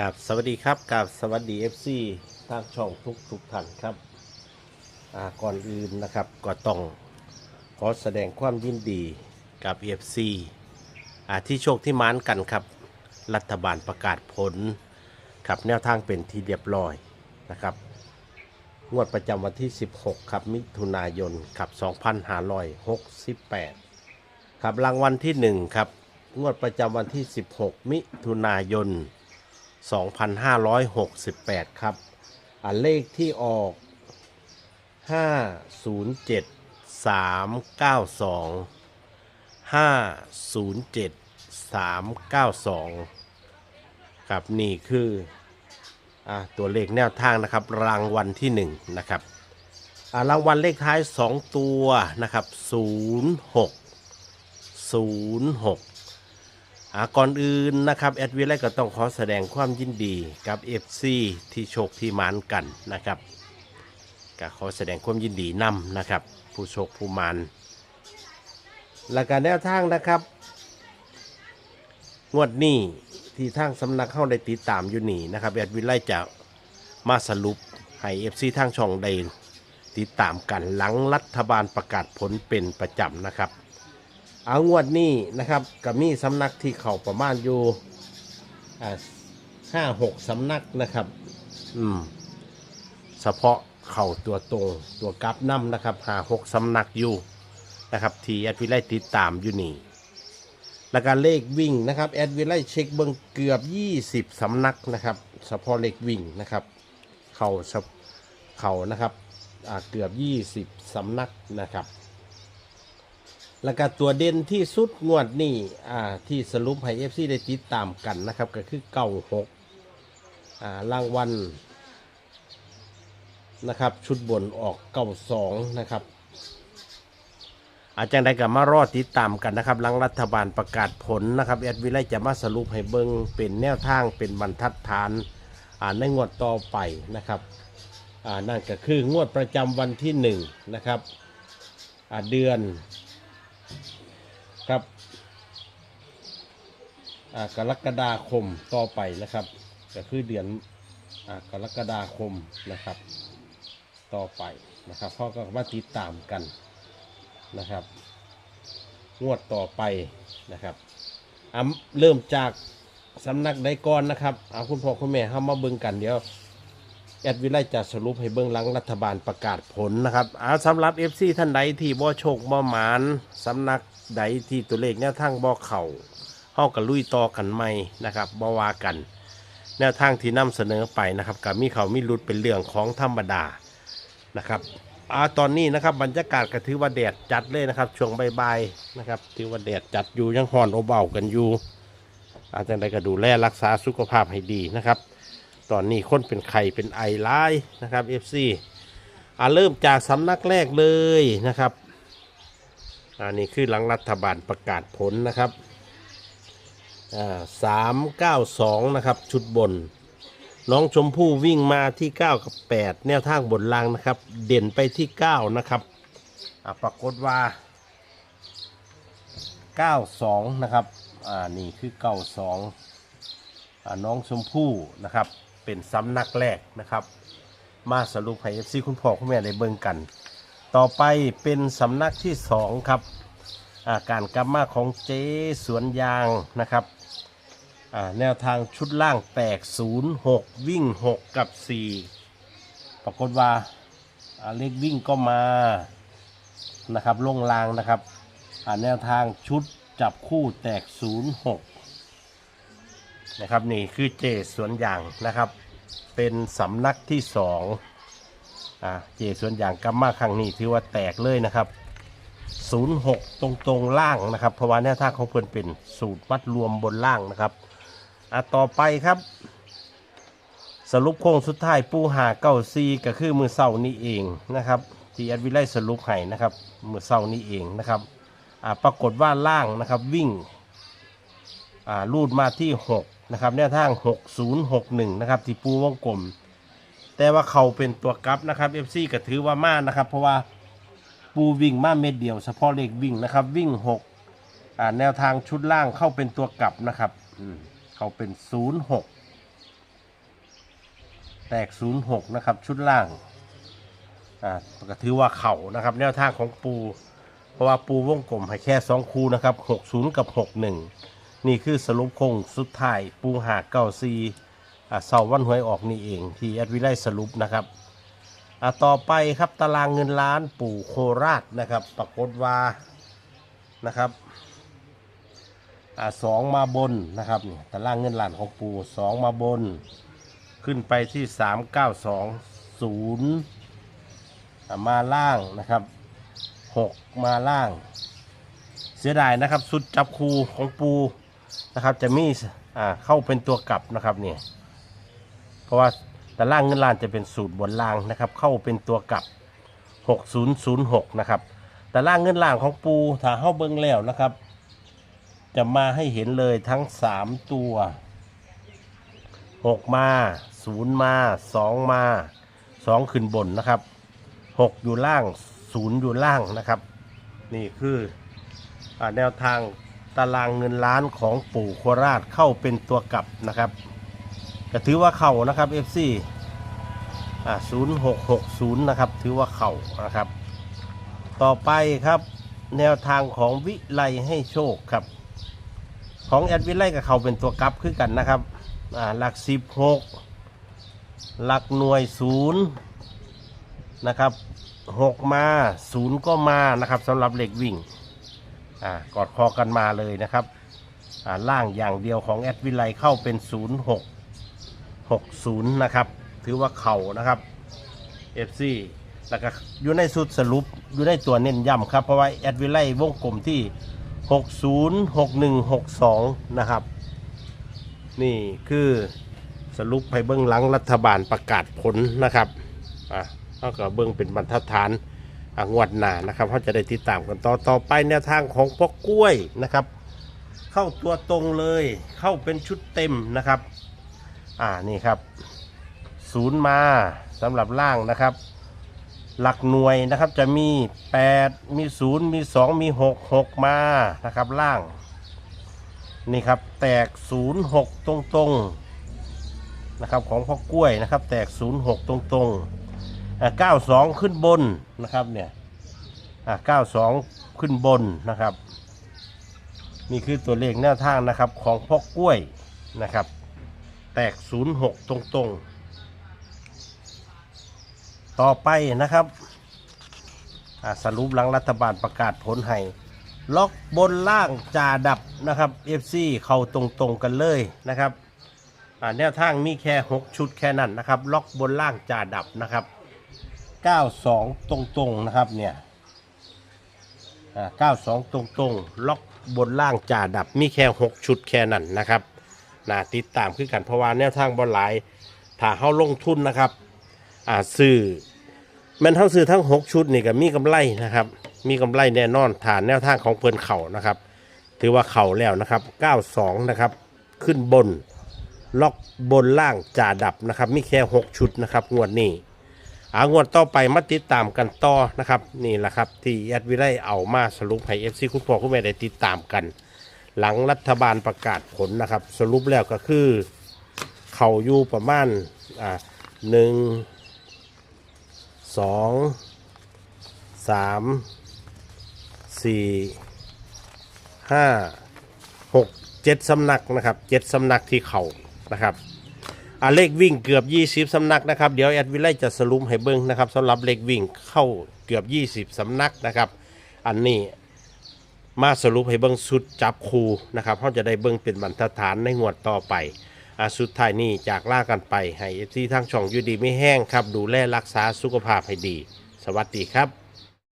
กับสวัสดีครับกับสวัสดี FC ทางช่องทุกทุกท่านครับก่อนอื่นนะครับก็ต้องขอแสดงความยินดีกับ FC อ่าที่โชคที่มานกันครับ รัฐบาลประกาศผลครับแนวทางเป็นที่เรียบร้อยนะครับงวดประจำวันที่ 16 ครับ มิถุนายนครับ 2568 ครับรางวัลที่ 1 ครับ งวดประจำวันที่ 16 มิถุนายน2568 2568 ครับอ่าเลขที่ออก 507 392 507 392 ครับนี่คืออตัวเลขแนวทางนะครับ รางวัลที่ 1 นะครับรางวัลเลขท้าย 2 ตัวนะครับ 06 06 อ่าก่อนอื่นนะครับแอดวิไลก็ต้องขอแสดงความยินดีกับ FC ที่โชคที่หมานกันนะครับก็ขอแสดงความยินดีนำนะครับ ผู้โชคผู้หมานและการแนวทางนะครับ งวดนี้ที่ทางสำนักเข้าได้ติดตามอยู่นี่นะครับแอดวิไลจะมาสรุปให้ FC ทางช่องได้ติดตามกันหลังรัฐบาลประกาศผลเป็นประจำนะครับ เอางวดนี้นะครับก็มีสำนักที่เข่าประมาณอยู่ห้าหกสำนักนะครับ อืมเฉพาะเข่าตัวตรงตัวกราฟน้ำนะครับหาหกสำนักอยู่นะครับที่แอดวิไลติดตามอยู่นี่แล้วก็เลขวิ่งนะครับแอดวิไลเช็คเบิงเกือบ 20สำนักนะครับเฉพาะเลขวิ่งนะครับเข่าเฉพเข่านะครับเกือบ 20สำนักนะครับ แล้วก็ตัวเด่นที่สุดงวดนี่อ่าที่สรุปให้เอฟซีได้ติดตามกันนะครับ ก็คือเก้าหกอ่ารางวัลนะครับ ชุดบนออกเก้าสองนะครับ อาจารย์ได้กับมารอติดตามกันนะครับ หลังรัฐบาลประกาศผลนะครับแอดวิไลจะมาสรุปให้เบิงเป็นแนวทางเป็นบรรทัดฐานอ่าในงวดต่อไปนะครับอ่านั่นก็คืองวดประจำวันที่หนึ่งนะครับอ่าเดือน ครับกรกฎาคมต่อไปนะครับก็คือเดือนอกรกฎาคมนะครับ ต่อไปนะครับพ่อก็มาติดตามกันนะครับงวดต่อไปนะครับอ่าเริ่มจากสำนักใดก่อนนะครับเอาคุณพ่อคุณแม่เข้ามาเบิ่งกันเดี๋ยว แอดวิไลจะสรุปให้เบื้องหลังรัฐบาลประกาศผลนะครับอาสำหรับ FC ท่านใดที่บ่โชคบ่หมานสำนักใดที่ตัวเลขแนวทางบ่เข่าเฮากับลุยต่อกันใหม่นะครับบ่ว่ากัน แนวทางที่นำเสนอไปนะครับกับมีเขามีรุดเป็นเรื่องของธรรมดานะครับอาตอนนี้นะครับบรรยากาศก็ถือว่าแดดจัดเลยนะครับ ช่วงบ่ายๆนะครับถือว่าแดดจัดอยู่ยังห่อนอบเบากันอยู่อาจารย์ใดก็ดูแลรักษาสุขภาพให้ดีนะครับ ตอนนี้คนเป็นไข่เป็นไอร้ายนะครับ FC อ่าเริ่มจากสำนักแรกเลยนะครับอันนี้คือหลังรัฐบาลประกาศผลนะครับอ่าสามเก้าสองนะครับ ชุดบน น้องชมพู่วิ่งมาที่ 9 กับ 8 แนวทางบนล่างนะครับ เด่นไปที่ 9 นะครับอ่าปรากฏว่า 92 นะครับ อ่า นี่คือ 92อ่าน้องชมพู่นะครับ เป็นสำนักแรกนะครับ มาสรุปให้เอฟซีคุณพ่อคุณแม่ได้เบิ่งกัน ต่อไปเป็นสำนักที่สองครับาการกลับมาของเจ๊สวนยางนะครับแนวทางชุดล่างแตก 0 6 วิ่ง 6 กับ 4 ปรากฏว่าเลขวิ่งก็มานะครับลงรางนะครับแนวทางชุดจับคู่แตก 0 6 นะครับนี่คือเจสวนยางนะครับ เป็นสำนักที่สองอ่าเจส่วนอย่างกัมมาครั้งนี้ถือว่าแตกเลยนะครับ 06 ตรงตรงๆล่างนะครับ เพราะว่าแนวทางของเพื่อนเป็นสูตรวัดรวมบนล่างนะครับอะต่อไปครับ สรุปโค้งสุดท้ายปูหาเก้าซีก็คือมือเศร้านี้เองนะครับที่แอดวิไลสรุปให้นะครับมือเศร้านี้เองนะครับอ่าปรากฏว่าล่างนะครับวิ่งอ่ารูดมาที่ 6 นะครับแนวทาง 6061 นะครับที่ปูวงกลม แต่ว่าเขาเป็นตัวกลับนะครับ FC ก็ถือว่ามานะครับ เพราะว่าปูวิ่งมาเม็ดเดียวเฉพาะเลขวิ่งนะครับ วิ่ง6อ่าแนวทางชุดล่างเข้าเป็นตัวกลับนะครับอืมเขาเป็น 06 แตกศูนะครับ ชุดล่างอ่าก็ถือว่าเข่านะครับ แนวทางของปู เพราะว่าปูวงกลมให้แค่สองคูนะครับหกศูนย์กับหกห นี่คือสรุปคงสุดท้ายปูหาเก้าซีอ่เสาวันหวยออกนี่เองที่แอดวิไลสรุปนะครับต่อไปครับตารางเงินล้านปู่โคราชนะครับปรากฏว่านะครับอสองมาบนนะครับตารางเงินล้านของปู่สองมาบน ขึ้นไปที่สามเก้าสองศูนย์มาล่างนะครับหกมาล่าง เสียดายนะครับสุดจับคูของปู นะครับจะมีอ่าเข้าเป็นตัวกลับนะครับเนี่ยเพราะว่าแต่ล่างเงินล้านจะเป็นสูตรบนล่างนะครับ เข้าเป็นตัวกลับ 6006นะครับแต่ล่างเงินล่างของปูถ้าเข้าเบิ้งแล้วนะครับ จะมาให้เห็นเลยทั้ง 3 ตัว 6 มา 0 มา 2 มา 2 ขึ้นบนนะครับ 6 อยู่ล่าง 0 อยู่ล่างนะครับ นี่คืออแนวทาง ตารางเงินล้านของปู่โคราชเข้าเป็นตัวกลับนะครับก็ถือว่าเข่านะครับ FC อ่า0660 นะครับ ถือว่าเข่านะครับ ต่อไปครับแนวทางของวิไลให้โชคครับ ของแอดวิไลกับเขาเป็นตัวกลับคือกันนะครับอ่าหลัก 16 หลักหน่วยศูนย์นะครับ 6 มา 0 ก็มานะครับสำหรับเหล็กวิ่ง อ่ากอดคอกันมาเลยนะครับอ่าล่างอย่างเดียวของแอดวิไลเข้าเป็น 0660 นะครับ ถือว่าเข่านะครับ FC แล้วก็อยู่ในสุดสรุปอยู่ในตัวเน้นย้ำครับ เพราะว่าแอดวิไลวงกลมที่ 606162 นะครับ นี่คือสรุปให้เบื้องหลังรัฐบาลประกาศผลนะครับอะเท่ากับเบื้องเป็นบรรทัดฐาน งวดหน้านะครับเขาจะได้ติดตามกันต่อต่อไปแนวทางของพวกกล้วยนะครับ เข้าตัวตรงเลย เข้าเป็นชุดเต็มนะครับ อ่านี่ครับศูนย์มาสำหรับล่างนะครับ หลักหน่วยนะครับจะมี 8 มี 0 มี 2 มี 6 6 มานะครับล่าง นี่ครับแตก 0 6 ตรงๆนะครับของพ่อกล้วยนะครับ แตก 0 6 ตรงๆ อ่า92ขึ้นบนนะครับเนี่ยอ่า92ขึ้นบนนะครับ นี่คือตัวเลขแนวทางนะครับของพ่อกล้วยนะครับ แตก06ตรงๆ ต่อไปนะครับสรุปหลังรัฐบาลประกาศผลให้ล็อกบนล่างจ่าดับนะครับ FC เข้าตรงๆกันเลยนะครับแนวทางมีแค่ 6 ชุดแค่นั้นนะครับ ล็อกบนล่างจ่าดับนะครับ 92 ตรงๆนะครับเนี่ยอ่า92 ตรงๆ ล็อกบนล่างจ่าดับมีแค่ 6 ชุดแค่นั้นนะครับนะติดตามคือกันเพราะว่าแนวทางบอลหลายถ้าเข้าลงทุนนะครับอ่าซื้อมันเท่าซื้อทั้ง 6 ชุดนี่ก็มีกำไรนะครับ มีกำไรแน่นอนฐานแนวทางของเพิ่นเข่านะครับ ถือว่าเข่าแล้วนะครับ 92 นะครับ ขึ้นบนล็อกบนล่างจ่าดับนะครับ มีแค่ 6 ชุดนะครับงวดนี้ อางวดต่อไปมาติดตามกันต่อนะครับ นี่แหละครับ ที่แอดวิไลเอามาสรุปให้เอฟซีคุณพ่อคุณแม่ได้ติดตามกัน หลังรัฐบาลประกาศผลนะครับ สรุปแล้วก็คือ เขาอยู่ประมาณอ่าหนึ่งสองสามสี่ห้าหกเจ็ดสำนักนะครับเจ็ดสำนักที่เขานะครับ อ่าเลขวิ่งเกือบ 20สำนักนะครับ เดี๋ยวแอดวิไลจะสรุปให้เบิ้งนะครับสำหรับเลขวิ่งเข้าเกือบ 20สำนักนะครับ อันนี้มาสรุปให้เบิ้งสุดจับคูนะครับเขาจะได้เบิ้งเป็นบรรทัดฐานในงวดต่อไปอ่าสุดท้ายนี้จากล่ากันไปให้ที่ทางช่องอยูดีไม่แห้งครับ ดูแลรักษาสุขภาพให้ดี สวัสดีครับ